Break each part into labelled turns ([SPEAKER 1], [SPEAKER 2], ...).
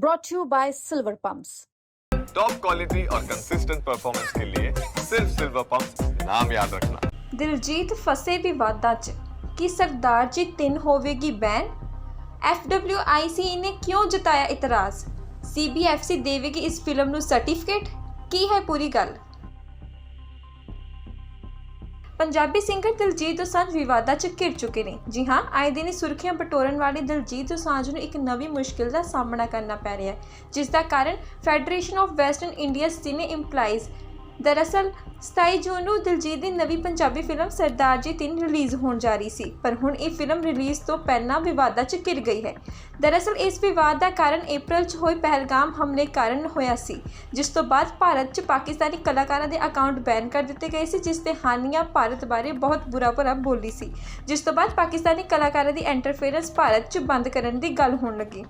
[SPEAKER 1] brought to you by Silver Pumps.
[SPEAKER 2] Top quality और consistent performance के लिए सिर्फ सिल्वर पंप नाम याद रखना
[SPEAKER 3] ਦਿਲਜੀਤ ਫਸੇ ਵਿਵਾਦਾਂ 'ਚ ਕੀ ਸਰਦਾਰ ਜੀ 3 ਹੋਵੇਗੀ ਬੈਨ FWIC ਨੇ ਕਿਉਂ ਜਤਾਇਆ ਇਤਰਾਜ਼ CBFC ਦੇਵੇਗੀ ਇਸ ਫਿਲਮ ਨੂੰ ਸਰਟੀਫਿਕੇਟ ਕੀ ਹੈ ਪੂਰੀ ਗੱਲ ਪੰਜਾਬੀ ਸਿੰਗਰ ਦਿਲਜੀਤ ਦੋਸਾਂਝ ਵਿਵਾਦਾਂ 'ਚ ਘਿਰ ਚੁੱਕੇ ਨੇ। ਜੀ ਹਾਂ, ਆਏ ਦਿਨ ਹੀ ਸੁਰਖੀਆਂ ਬਟੋਰਨ ਵਾਲੇ ਦਿਲਜੀਤ ਦੋਸਾਂਝ ਨੂੰ ਇੱਕ ਨਵੀਂ ਮੁਸ਼ਕਿਲ ਦਾ ਸਾਹਮਣਾ ਕਰਨਾ ਪੈ ਰਿਹਾ ਹੈ ਜਿਸ ਦਾ ਕਾਰਨ Federation of Western India Cine Employees ਦਰਅਸਲ 27 ਜੂਨ ਨੂੰ ਦਿਲਜੀਤ ਦੀ ਨਵੀਂ ਪੰਜਾਬੀ ਫਿਲਮ ਸਰਦਾਰ ਜੀ 3 ਰਿਲੀਜ਼ ਹੋਣ ਜਾ ਰਹੀ ਸੀ, ਪਰ ਹੁਣ ਇਹ ਫਿਲਮ ਰਿਲੀਜ਼ ਤੋਂ ਪਹਿਲਾਂ ਵਿਵਾਦਾਂ 'ਚ ਘਿਰ ਗਈ ਹੈ। ਦਰਅਸਲ, ਇਸ ਵਿਵਾਦ ਦਾ ਕਾਰਨ ਅਪ੍ਰੈਲ 'ਚ ਹੋਏ ਪਹਿਲਗਾਮ ਹਮਲੇ ਕਾਰਨ ਹੋਇਆ ਸੀ, ਜਿਸ ਤੋਂ ਬਾਅਦ ਭਾਰਤ 'ਚ ਪਾਕਿਸਤਾਨੀ ਕਲਾਕਾਰਾਂ ਦੇ ਅਕਾਊਂਟ ਬੈਨ ਕਰ ਦਿੱਤੇ ਗਏ ਸੀ, ਜਿਸ ਤੇ ਹਾਨੀਆਂ ਭਾਰਤ ਬਾਰੇ ਬਹੁਤ ਬੁਰਾ ਭਲਾ ਬੋਲੀ ਸੀ। ਜਿਸ ਤੋਂ ਬਾਅਦ ਪਾਕਿਸਤਾਨੀ ਕਲਾਕਾਰਾਂ ਦੀ ਇੰਟਰਫੇਰੈਂਸ ਭਾਰਤ 'ਚ ਬੰਦ ਕਰਨ ਦੀ ਗੱਲ ਹੋਣ ਲੱਗੀ।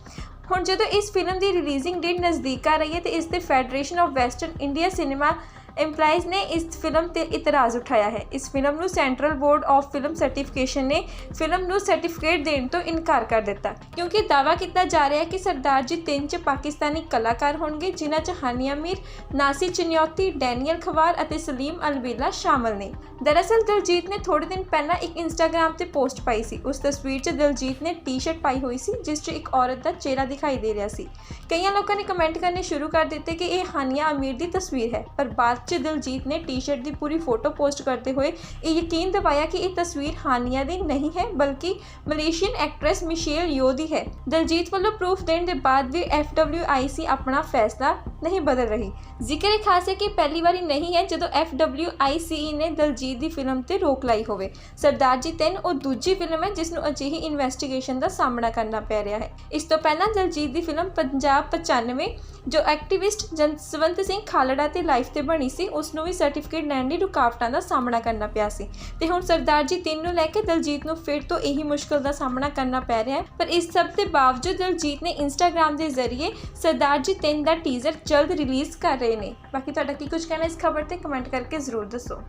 [SPEAKER 3] ਹੁਣ ਜਦੋਂ ਇਸ ਫਿਲਮ ਦੀ ਰਿਲੀਜ਼ਿੰਗ ਡੇਟ ਨਜ਼ਦੀਕ ਆ ਰਹੀ ਹੈ, ਤੇ ਇਸ ਤੇ Federation of Western India Cinema EMPLOYEES ਨੇ ਇਸ ਫਿਲਮ ਤੇ ਇਤਰਾਜ਼ ਉਠਾਇਆ ਹੈ। ਇਸ ਫਿਲਮ ਨੂੰ Central Board of Film Certification ਨੇ ਫਿਲਮ ਨੂੰ ਸਰਟੀਫਿਕੇਟ ਦੇਣ ਤੋਂ ਇਨਕਾਰ ਕਰ ਦਿੱਤਾ। ਕਿਉਂਕਿ ਦਾਅਵਾ ਕੀਤਾ ਜਾ ਰਿਹਾ ਹੈ ਕਿ ਸਰਦਾਰ ਜੀ ਤਿੰਨ ਚ ਪਾਕਿਸਤਾਨੀ ਕਲਾਕਾਰ ਹੋਣਗੇ, ਜਿਨ੍ਹਾਂ ਚ ਹਾਨੀਆ ਮੀਰ ਨਾਸੀ ਚਨਿਓਤੀ ਡੈਨੀਅਲ ਖਵਾਰ ਅਤੇ ਸਲੀਮ ਅਲਬੀਲਾ ਸ਼ਾਮਲ ਨੇ। ਦਰਅਸਲ ਦਿਲਜੀਤ ਨੇ ਥੋੜੇ ਦਿਨ ਪਹਿਲਾਂ ਇੱਕ ਇੰਸਟਾਗ੍ਰam ਤੇ ਪੋਸਟ ਪਾਈ ਸੀ। ਉਸ ਤਸਵੀਰ 'ਚ ਦਿਲਜੀਤ ਨੇ ਟੀ-ਸ਼ਰਟ ਪਾਈ ਹੋਈ ਸੀ, ਜਿਸ 'ਚ ਇੱਕ ਔਰਤ ਦਾ ਚਿਹਰਾ ਦਿਖਾਈ ਦੇ ਰਿਹਾ ਸੀ। ਕਈਆਂ ਲੋਕਾਂ ਨੇ ਕਮੈਂਟ ਕਰਨੇ ਸ਼ੁਰੂ ਕਰ ਦਿੱਤੇ ਕਿ ਇਹ ਹਾਨੀਆ ਅਮੀਰ ਦੀ ਤਸਵੀਰ ਹੈ, ਪਰ ਬਾਅਦ 'ਚ ਦਿਲਜੀਤ ਨੇ ਟੀ-ਸ਼ਰਟ ਦੀ ਪੂਰੀ ਫੋਟੋ ਪੋਸਟ ਕਰਦੇ ਹੋਏ ਇਹ ਯਕੀਨ ਦਿਵਾਇਆ ਕਿ ਇਹ ਤਸਵੀਰ ਹਾਨੀਆ ਦੀ ਨਹੀਂ ਹੈ, ਬਲਕਿ ਮਲੇਸ਼ੀਅਨ ਐਕਟਰੈਸ ਮਿਸ਼ੇਲ ਯੋ ਦੀ ਹੈ। ਦਿਲਜੀਤ ਵੱਲੋਂ ਪ੍ਰੂਫ ਦੇਣ ਦੇ ਬਾਅਦ ਵੀ FWIC ਆਪਣਾ ਫੈਸਲਾ ਨਹੀਂ ਬਦਲ ਰਹੀ। ਜ਼ਿਕਰ ਇਹ ਖਾਸ ਹੈ ਕਿ ਪਹਿਲੀ ਵਾਰੀ ਨਹੀਂ ਹੈ ਜਦੋਂ FWIC ਨੇ ਦਿਲਜੀਤ ਦੀ ਫਿਲਮ ਤੇ ਰੋਕ ਲਾਈ ਹੋਵੇ। ਸਰਦਾਰ ਜੀ 3 ਉਹ ਦੂਜੀ ਫਿਲਮ ਹੈ ਜਿਸ ਨੂੰ ਅਜਿਹੀ ਇਨਵੈਸਟੀਗੇਸ਼ਨ ਦਾ ਸਾਹਮਣਾ ਕਰਨਾ ਪੈ ਰਿਹਾ ਹੈ। ਇਸ ਤੋਂ ਪਹਿਲਾਂ ਦਿਲਜੀਤ ਦੀ ਫਿਲਮ ਪੰਜਾਬ 95 ਜੋ ਐਕਟਿਵਿਸਟ ਜਸਵੰਤ ਸਿੰਘ ਖਾਲੜਾ ਤੇ ਲਾਈਫ ਤੇ ਬਣੀ ਸੀ, ਉਸ ਨੂੰ ਵੀ ਸਰਟੀਫਿਕੇਟ ਲੈਣ ਲਈ ਰੁਕਾਵਟਾਂ ਦਾ ਸਾਹਮਣਾ ਕਰਨਾ ਪਿਆ ਸੀ। ਤੇ ਹੁਣ ਸਰਦਾਰ ਜੀ ਤਿੰਨ ਨੂੰ ਲੈ ਕੇ ਦਲਜੀਤ ਨੂੰ ਫਿਰ ਤੋਂ ਇਹੀ ਮੁਸ਼ਕਲ ਦਾ ਸਾਹਮਣਾ ਕਰਨਾ ਪੈ ਰਿਹਾ ਹੈ। ਪਰ ਇਸ ਸਭ ਦੇ ਬਾਵਜੂਦ ਦਲਜੀਤ ਨੇ ਇੰਸਟਾਗ੍ਰam ਦੇ ਜ਼ਰੀਏ ਸਰਦਾਰ ਜੀ ਤਿੰਨ ਦਾ ਟੀਜ਼ਰ ਜਲਦ ਰਿਲੀਜ਼ ਕਰ ਰਹੇ ਨੇ। ਬਾਕੀ ਤੁਹਾਡਾ ਕੀ ਕੁਝ ਕਹਿਣਾ ਇਸ ਖਬਰ ਤੇ ਕਮੈਂਟ ਕਰਕੇ ਜ਼ਰੂਰ ਦੱਸੋ।